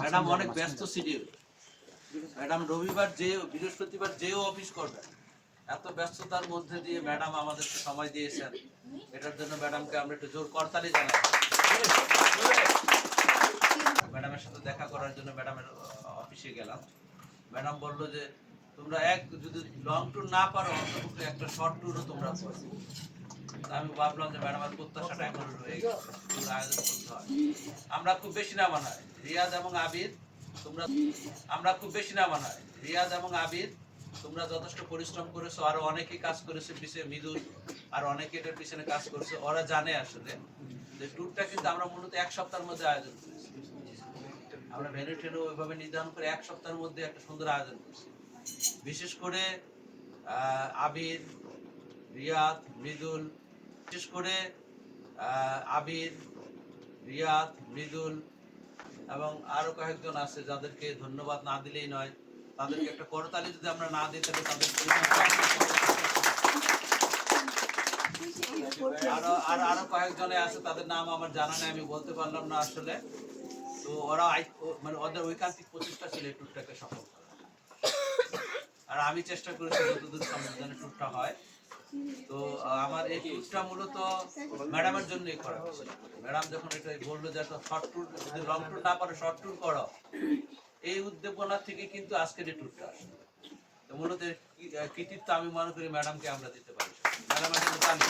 Madam অনেক ব্যস্ত schedule. Madam রবিবার যে, বৃহস্পতিবার যেও অফিস করবেন এত ব্যস্ততার মধ্যে দিয়ে ম্যাডাম আমাদেরকে সময় দিয়েছেন। এটার জন্য ম্যাডামকে আমরা একটু জোর করতালি জানাই। ম্যাডামের সাথে দেখা করার জন্য ম্যাডামের অফিসে গেলাম। ম্যাডাম বলল যে, তোমরা এক যদি লং ট্যুর না পারো, অন্তত একটা শর্ট ট্যুরও তোমরা করো। আমি ভাবলাম যে ম্যাডামের প্রত্যাশাটা এখন রয়ে গেছে। আয়োজন করতে হয়। আমরা খুব বেশি না বানাই রিয়াজ এবং আবির তোমরা আমরা খুব বেশি না বানাই রিয়াজ এবং আবির তোমরা যথেষ্ট পরিশ্রম করেছ, আরও অনেকেই কাজ করেছে পিছিয়ে মৃদুল, আর অনেকে এটার পিছনে কাজ করেছে। ওরা জানে আসলে যে ট্যুরটা কিন্তু আমরা মূলত এক সপ্তাহের মধ্যে আয়োজন করেছি। আমরা ভেনু টেনু ওইভাবে নির্ধারণ করে এক সপ্তাহের মধ্যে একটা সুন্দর আয়োজন করছি। বিশেষ করে আবির রিয়াদ, মৃদুল বিশেষ করে আবির রিয়াদ, মৃদুল এবং আরও কয়েকজন আছে যাদেরকে ধন্যবাদ না দিলেই নয়। তাদেরকে একটা করতালি যদি আমরা না দিই, তাহলে তাদের আরও, আর আরও কয়েকজনে আছে, তাদের নাম আমার জানা নেই, আমি বলতে পারলাম না আসলে। তো ওরা মানে ওদের ঐকান্তিক প্রচেষ্টা ছিল ট্যুরটাকে সফল করার। আর আমি চেষ্টা করেছি যতদূর সম্ভব যেন ট্যুরটা হয়। তো আমার এই ট্যুরটা মূলত ম্যাডামের জন্যই করা ম্যাডাম যখন এটা বলল যে একটা শর্ট ট্যুর যদি লং ট্যুর না পারো শর্ট ট্যুর করো। এই উদ্দীপনা থেকে কিন্তু আজকের এই ট্যুরটা আসে তো মূলত কৃতিত্ব আমি মনে করি ম্যাডামকে আমরা দিতে পারি। ম্যাডামের জন্য।